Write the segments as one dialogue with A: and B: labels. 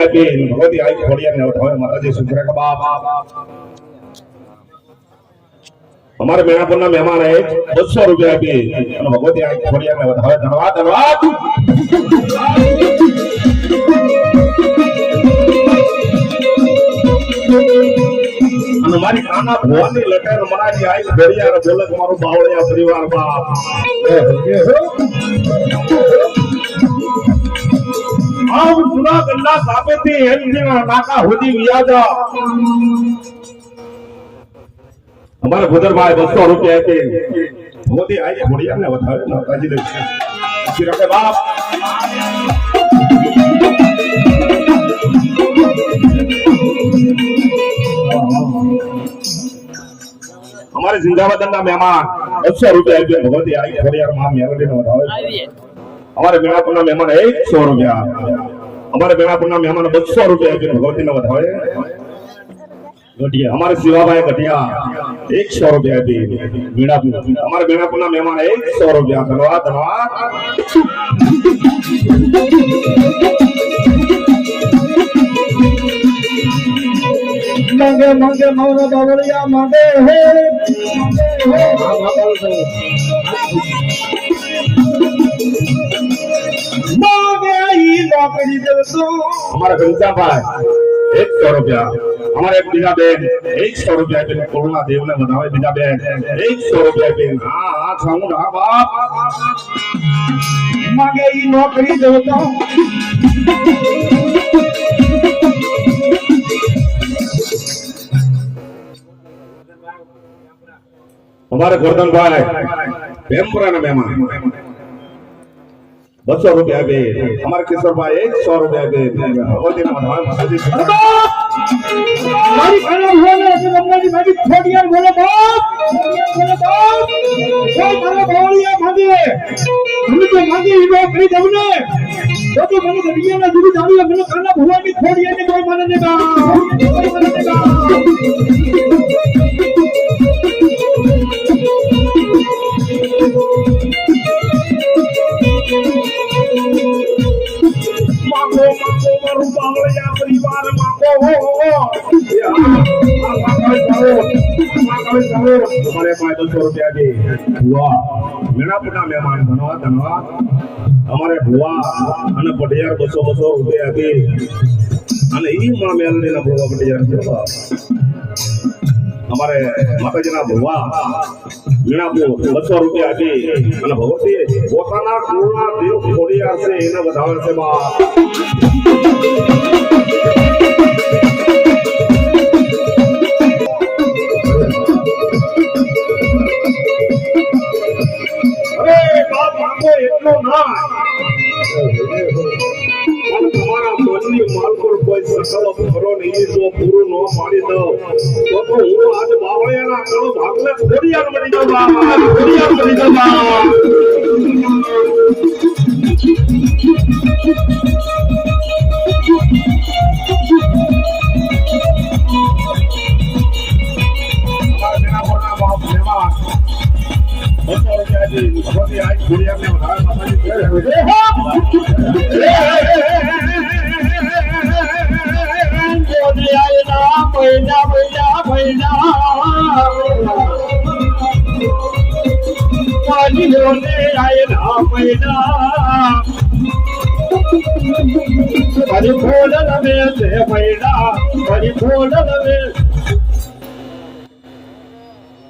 A: ભગવતી આઈ ખોડિયાર અમારે મેણાપુરના મહેમાન એ બસો રૂપિયા આપી. અને ભગવતી આઈ ખોડિયાર ને હવે ધન્યવાદ ધન્યવાદ અને મારી કાના ભવાની લટેર મનાજી આઈ ઘડિયાળ બોલે મારું બાવળિયા પરિવાર બાપ. જુનાગઢના સાપેથી હેમજીના નાકા સુધી વ્યાજા. અમારે ભૂદરભાઈ બસો રૂપિયા આપી મોદી આઈ ઘોડિયાને વધારે માતાજી દે શિરકે બાપ. અમારે જિંદાબાદના મહેમાન બસો રૂપિયા આપી ભગવતી આવી ઘોડિયારમાં મેલડીને વધારે અમારે મેણાપુરના મહેમાન એકસો રૂપિયા. અમારે મેણાપુરના મહેમાન બસો રૂપિયા આપીને ભગવતીને વધાવે અમારે શિવાભાઈ ગઢિયા એકસો રૂપિયા આપી. મીણાપુર અમારે મીણાપુરના મહેમાન એકસો રૂપિયા ધન્યવાદ ધન્યવાદ
B: માંગે માંગે મારા બાવળિયા માંગે હે.
A: અમારા ઘનશ્યામભાઈ એકસો રૂપિયા. અમારે એક બીજા બેન એકસો રૂપિયા આપીને કોરોના દેવને વધાવે બીજા બેન એકસો રૂપિયા આપીને હા હા સામું હા બાપ.
B: માગે ઈ નોકરી દેવતો
A: અમારે ગોરધનભાઈ ભેમપુરાના મહેમાન. બસો રૂપિયા બે. અમારે કિશોરભાઈ એકસો રૂપિયા બે
B: મારી ખાના ભોલે છે, રમવાની મારી ખોડિયાર ભોલે બાપ ભોલે બાપ કોઈ મારા બાવળિયા માંગે મને તો માંગે ઈ નોકરી દેવ ને. તો તો મને ગડિયાના જુદી જાવી મને ખાના ભોવાની ખોડિયાર ને કોઈ મને ને ગા કોઈ મને ને ગા
A: પાંચ બસો બસો રૂપિયા અને ઈ માં મેલડીના ભુવા પટિયાર બાપ. અમારે માતાજીના ભુવા મીણાપુર બસો રૂપિયા અને ભગવતી પોતાના કુળના દેવ એને વધાવે છે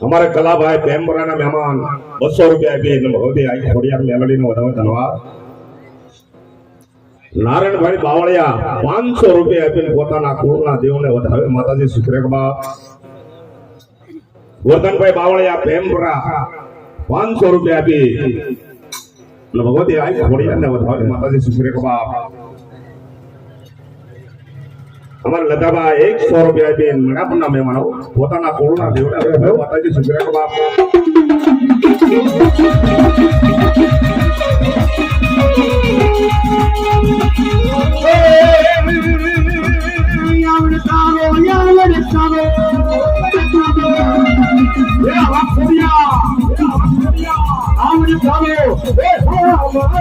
A: અમારે કલાભાઈ પેમ્બરાના મહેમાન બસો રૂપિયા ધન્યવાદ નારાયણભાઈ બાવળિયા પાંચસો રૂપિયા આપીને પોતાના કુળના દેવને વધાવે. માતાજી સુખરેખબા વર્ધનભાઈ બાવળિયા પેમ્બરા પાંચસો રૂપિયા આપી. એટલે ભગવતી થોડી ખોડિયારને વધાવે માતાજી સુખરેખબા અમારે લતાબા એકસો રૂપિયા આપી મણાપુરના મહેમાનો પોતાના કોરોના દેવડા માતાજી સુખરેખબા
B: બાપ Thank કાતણીએ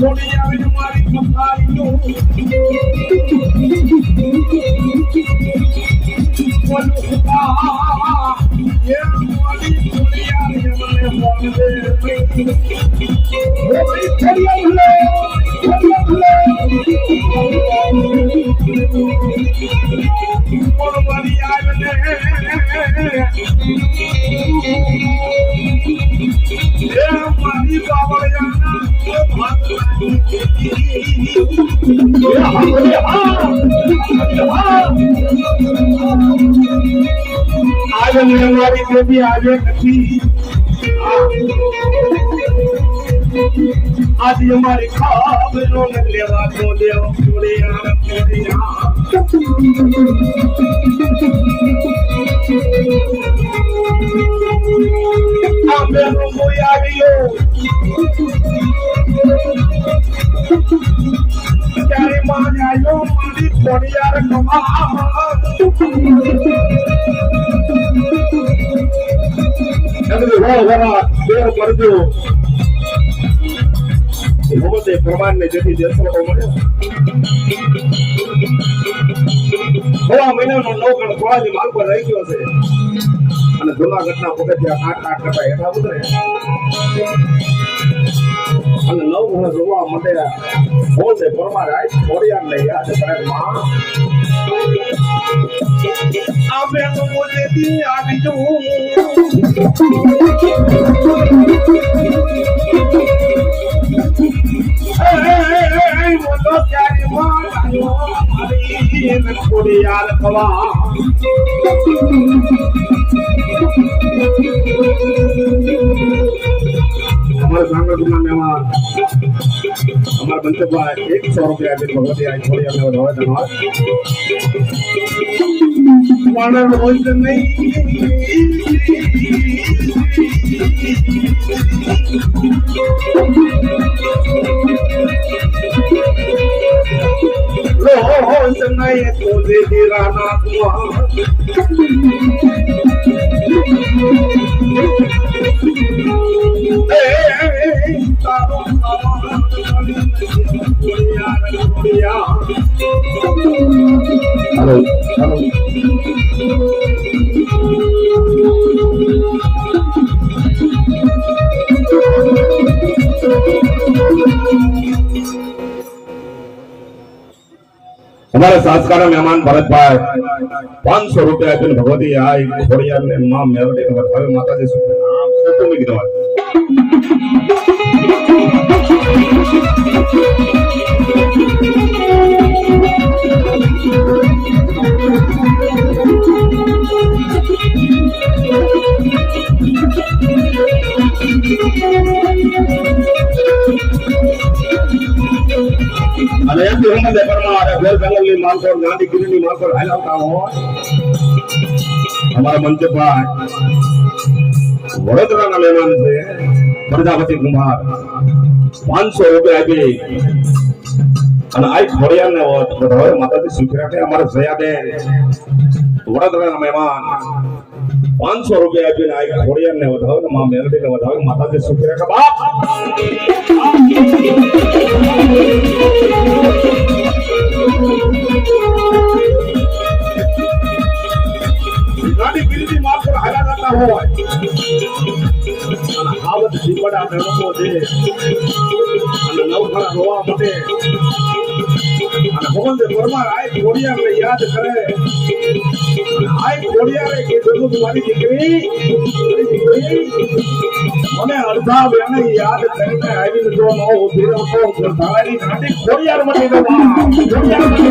A: પાણામાં ફોડી આવીને મારી કથારીનું બોલું ખુદા, આજે મેં મારી બેબી આજે નથી આજે અમારી ખાબરો ને લેવા તો દેવ છોડ્યા છોડ્યા આંબે નો મોય આવ્યો આવ્યો મારી ખોડિયાર પ્રમાણને જેથી દેશોટો મળ્યો થોડા મહિનાનો નવ ગણ થોડાની માલ પર રહી ગયો છે. અને જુનાગઢના પગથિયા આઠ આઠ ટકા હેઠા ઉતરે. અને નવ ગુણ જોવા માટે બોલે પરમાર આય ખોડિયાર લઈ યાદ કરે માં આમે તો બોલે દી આવી જવું. મોટો ત્યારે અમારા બંતભાઈ એકસો રૂપિયા આપી ભગવતી આ થોડી અમે વધારે ધન્યવાદ પણ રોજ નહીં રોજ નહીં તુજે દીરાના તુઆ
B: હલો હલો
A: અમારા સાસકાના મહેમાન ભરતભાઈ પાંચસો રૂપિયા આપીને ભગવતી આ ખોડિયાર ને માં મેરડી ને વધારે માતાજી શું શું મૂકી દેવા અને એમથી હું બધે પરમાર ગોલ જંગલની માલકોર ગાંધીગીરીની માલકોર હાલાવતા હોય. અમારા મંચભાઈ વડોદરાના મહેમાન છે. પ્રજાપતિ કુમાર પાંચસો રૂપિયા આપી. અને આ ખોડિયાર ને વધારે માતાજી સુખી રાખે અમારા જયાબેન વડોદરાના મહેમાન. પાંચસો રૂપિયા આપીને આ ખોડિયાર ને વધાવે મા મેલડી ને વધાવે. માતાજી સુખી રાખે બાપ! ગાડી ગીરડી માર પર હાલા કરતા હોય. આવત જીવડા મેળવો છે. અને નવખરા રોવા માટે. અને ભગવંત પરમાર આય ખોડિયાર ને યાદ કરે. આય ખોડિયારે જગત મારી દીકરી મને અડધા બેને યાદ કરીને આવીને જો નો ઊભી રહો તો તારી ગાડી ખોડિયાર મટી દવા ખોડિયાર મટી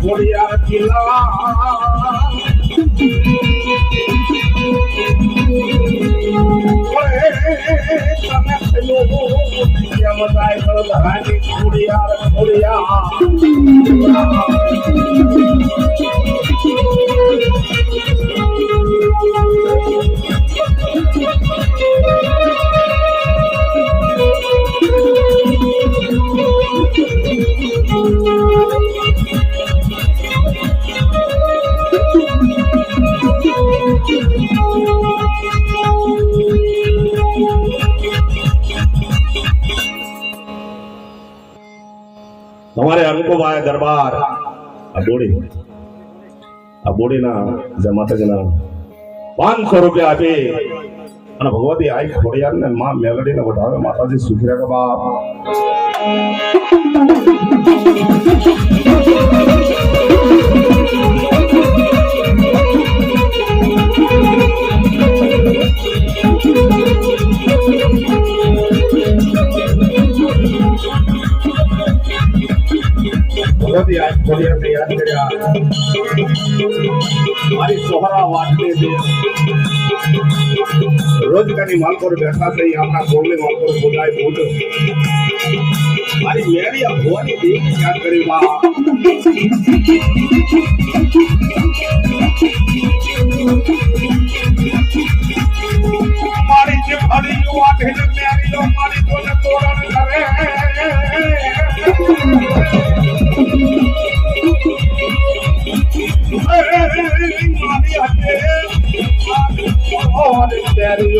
A: ખોડિયાર કિલ્લા તમે કેમ જાય પ્રધાની ખોડિયાર ખોડિયાર તમારે અંકુમાય દરબાર આ બોડી આ બોડીના જે માતાજીના પાંચસો રૂપિયા આપે અને ભગવતી આઈ ખોડિયાર ને માં મેલડીને વધાવે માતાજી સુખી રાખે બાપ યાદ કર્યા મારી સોહરા વાટલે છે. રોજગારી માલકોર બેઠા થઈ આપણા કોમની માલકોર બોલાય બોલ મારી મેરી આ ભુવાની દેવી યાદ કરી, બા.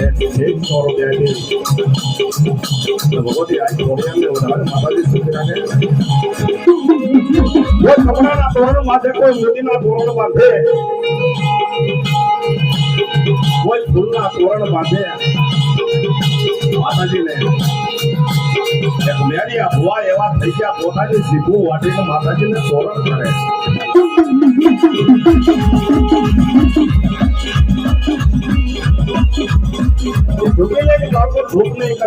A: એક સો રૂપિયા ભગવતી આજ ઘોડિયાને વધારે માતાજી સુખી રાખે કોઈ માતાજીને. થઈ ગયા પોતાની સીધું માતાજીને તોરણ કરે ઝૂકેલાની બાળકો ધૂપ નહીં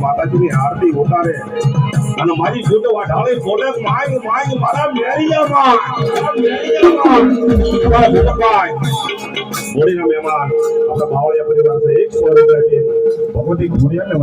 A: માતાજીને આરતી ઉતારે અને મારી જૂઠ વાઢાળી બોલે માય માય મારા પરિવાર એક ભગવતી ઘોડિયાને